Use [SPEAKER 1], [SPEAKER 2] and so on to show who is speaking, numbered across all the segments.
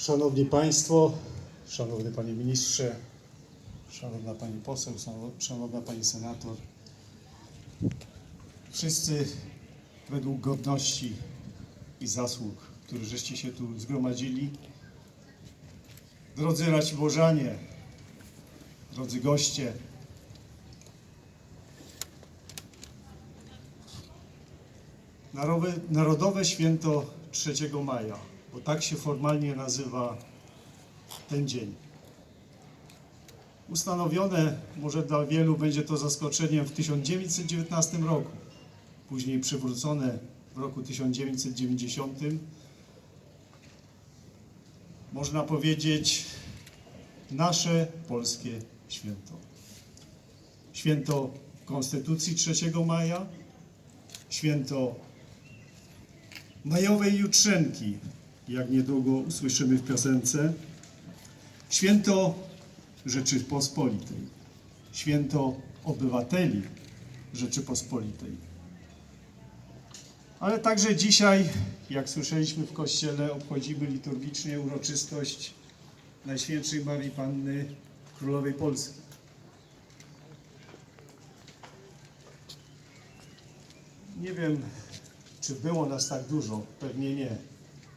[SPEAKER 1] Szanowni Państwo, Szanowny Panie Ministrze, Szanowna Pani Poseł, Szanow- Szanowna Pani Senator. Wszyscy według godności i zasług, których żeście się tu zgromadzili. Drodzy Raciborzanie, drodzy goście, Narodowe Święto 3 Maja, bo tak się formalnie nazywa ten dzień. Ustanowione, może dla wielu będzie to zaskoczeniem, w 1919 roku, później przywrócone w roku 1990. Można powiedzieć nasze polskie święto. Święto Konstytucji 3 maja, święto majowej jutrzenki, jak niedługo usłyszymy w piosence, święto Rzeczypospolitej, święto obywateli Rzeczypospolitej. Ale także dzisiaj, jak słyszeliśmy w kościele, obchodzimy liturgicznie uroczystość Najświętszej Marii Panny Królowej Polski. Nie wiem, czy było nas tak dużo, pewnie nie,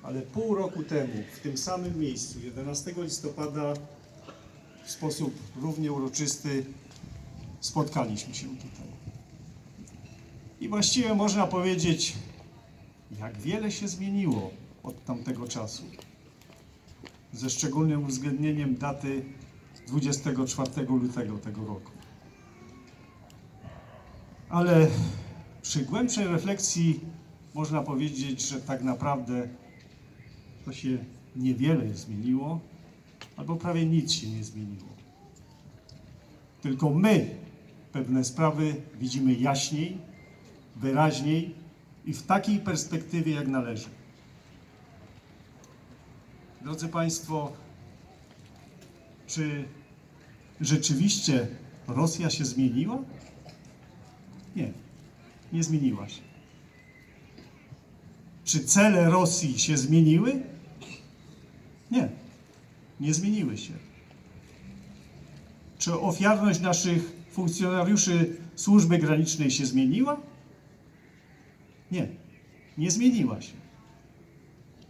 [SPEAKER 1] ale pół roku temu w tym samym miejscu, 11 listopada, w sposób równie uroczysty spotkaliśmy się tutaj. I właściwie można powiedzieć, jak wiele się zmieniło od tamtego czasu. Ze szczególnym uwzględnieniem daty 24 lutego tego roku. Ale przy głębszej refleksji można powiedzieć, że tak naprawdę to się niewiele zmieniło, albo prawie nic się nie zmieniło. Tylko my pewne sprawy widzimy jaśniej, wyraźniej i w takiej perspektywie, jak należy. Drodzy Państwo, czy rzeczywiście Rosja się zmieniła? Nie, nie zmieniła się. Czy cele Rosji się zmieniły? Nie, zmieniły się. Czy ofiarność naszych funkcjonariuszy służby granicznej się zmieniła? Nie, nie zmieniła się.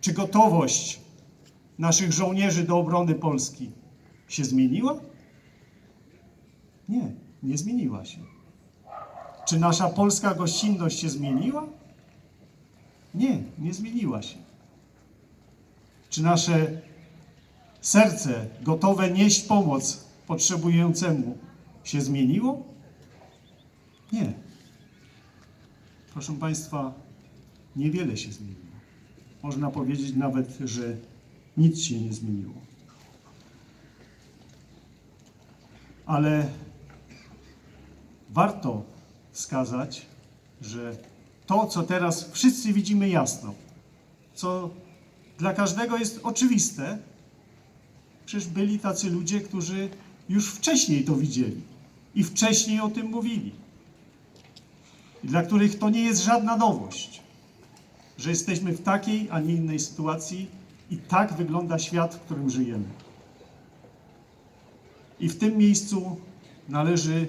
[SPEAKER 1] Czy gotowość naszych żołnierzy do obrony Polski się zmieniła? Nie, nie zmieniła się. Czy nasza polska gościnność się zmieniła? Nie, nie zmieniła się. Czy nasze serce gotowe nieść pomoc potrzebującemu się zmieniło? Nie. Proszę Państwa, niewiele się zmieniło. Można powiedzieć nawet, że nic się nie zmieniło. Ale warto wskazać, że to, co teraz wszyscy widzimy jasno, co dla każdego jest oczywiste, przecież byli tacy ludzie, którzy już wcześniej to widzieli i wcześniej o tym mówili. I dla których to nie jest żadna nowość, że jesteśmy w takiej, a nie innej sytuacji i tak wygląda świat, w którym żyjemy. I w tym miejscu należy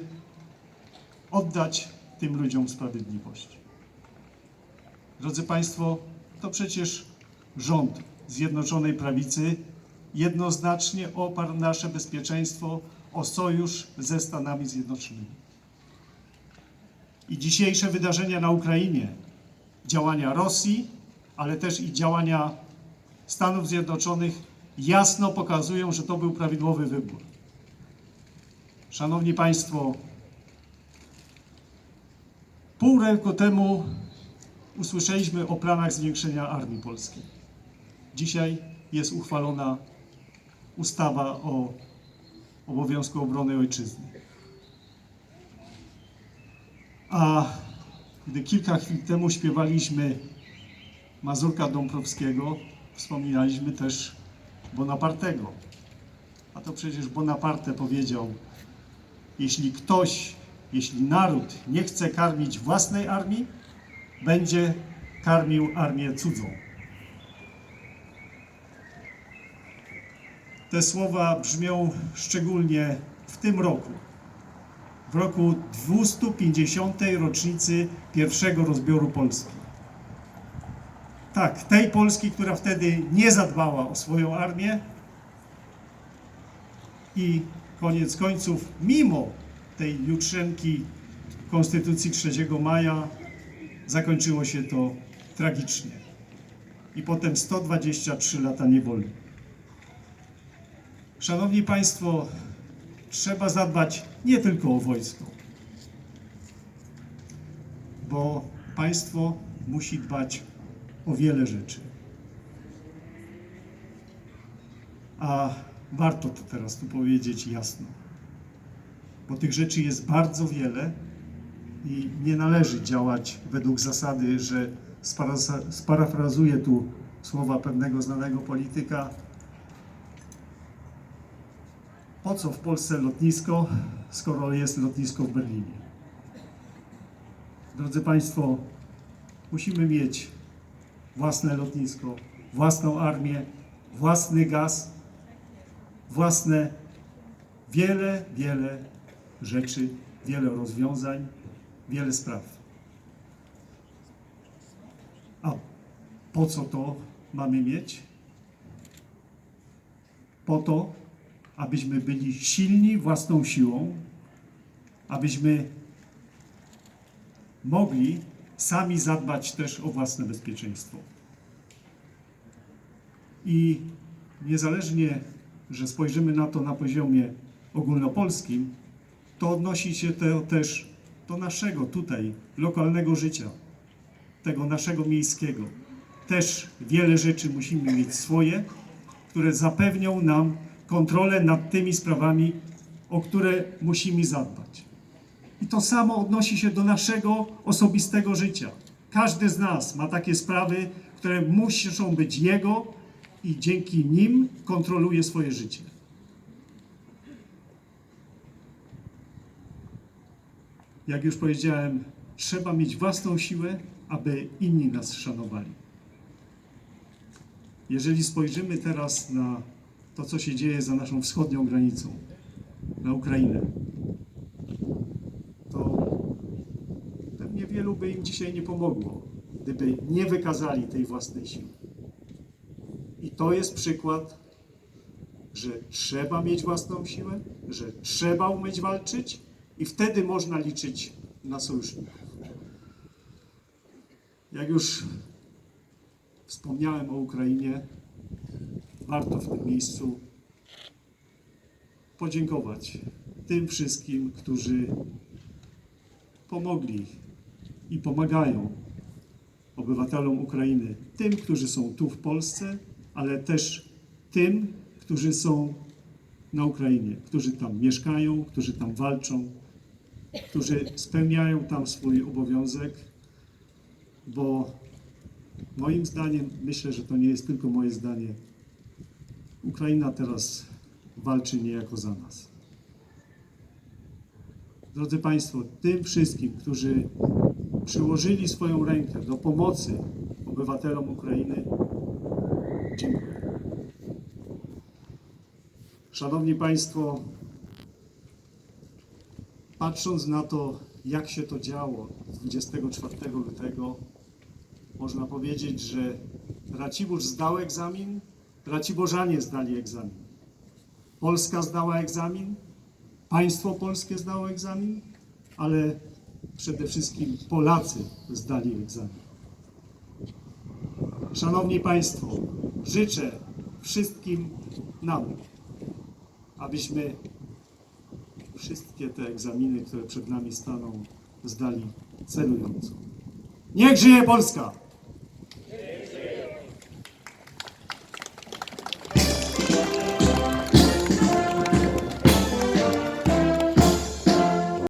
[SPEAKER 1] oddać tym ludziom sprawiedliwość. Drodzy Państwo, to przecież rząd Zjednoczonej Prawicy jednoznacznie oparł nasze bezpieczeństwo o sojusz ze Stanami Zjednoczonymi. I dzisiejsze wydarzenia na Ukrainie, działania Rosji, ale też i działania Stanów Zjednoczonych jasno pokazują, że to był prawidłowy wybór. Szanowni Państwo, pół roku temu usłyszeliśmy o planach zwiększenia armii polskiej. Dzisiaj jest uchwalona ustawa o obowiązku obrony ojczyzny. A gdy kilka chwil temu śpiewaliśmy Mazurka Dąbrowskiego, wspominaliśmy też Bonapartego. A to przecież Bonaparte powiedział, jeśli ktoś, jeśli naród nie chce karmić własnej armii, będzie karmił armię cudzą. Te słowa brzmią szczególnie w tym roku. W roku 250. rocznicy pierwszego rozbioru Polski. Tak, tej Polski, która wtedy nie zadbała o swoją armię i koniec końców, mimo tej jutrzenki Konstytucji 3 maja, zakończyło się to tragicznie. I potem 123 lata niewoli. Szanowni Państwo, trzeba zadbać nie tylko o wojsko, bo państwo musi dbać o wiele rzeczy. A warto to teraz tu powiedzieć jasno, bo tych rzeczy jest bardzo wiele i nie należy działać według zasady, że sparafrazuję tu słowa pewnego znanego polityka, po co w Polsce lotnisko, skoro jest lotnisko w Berlinie? Drodzy Państwo, musimy mieć własne lotnisko, własną armię, własny gaz, własne wiele, wiele rzeczy, wiele rozwiązań, wiele spraw. A po co to mamy mieć? Po to, abyśmy byli silni własną siłą, abyśmy mogli sami zadbać też o własne bezpieczeństwo. I niezależnie, że spojrzymy na to na poziomie ogólnopolskim, to odnosi się to też do naszego tutaj lokalnego życia, tego naszego miejskiego. Też wiele rzeczy musimy mieć swoje, które zapewnią nam kontrolę nad tymi sprawami, o które musimy zadbać. I to samo odnosi się do naszego osobistego życia. Każdy z nas ma takie sprawy, które muszą być jego i dzięki nim kontroluje swoje życie. Jak już powiedziałem, trzeba mieć własną siłę, aby inni nas szanowali. Jeżeli spojrzymy teraz na to, co się dzieje za naszą wschodnią granicą, na Ukrainę, to pewnie wielu by im dzisiaj nie pomogło, gdyby nie wykazali tej własnej siły. I to jest przykład, że trzeba mieć własną siłę, że trzeba umieć walczyć i wtedy można liczyć na sojuszników. Jak już wspomniałem o Ukrainie, warto w tym miejscu podziękować tym wszystkim, którzy pomogli i pomagają obywatelom Ukrainy, tym, którzy są tu w Polsce, ale też tym, którzy są na Ukrainie, którzy tam mieszkają, którzy tam walczą, którzy spełniają tam swój obowiązek, bo moim zdaniem, myślę, że to nie jest tylko moje zdanie, Ukraina teraz walczy niejako za nas. Drodzy Państwo, tym wszystkim, którzy przyłożyli swoją rękę do pomocy obywatelom Ukrainy, dziękuję. Szanowni Państwo, patrząc na to, jak się to działo 24 lutego, można powiedzieć, że Racibórz zdał egzamin, Raciborzanie zdali egzamin. Polska zdała egzamin, państwo polskie zdało egzamin, ale przede wszystkim Polacy zdali egzamin. Szanowni Państwo, życzę wszystkim nam, abyśmy wszystkie te egzaminy, które przed nami staną, zdali celująco. Niech żyje Polska!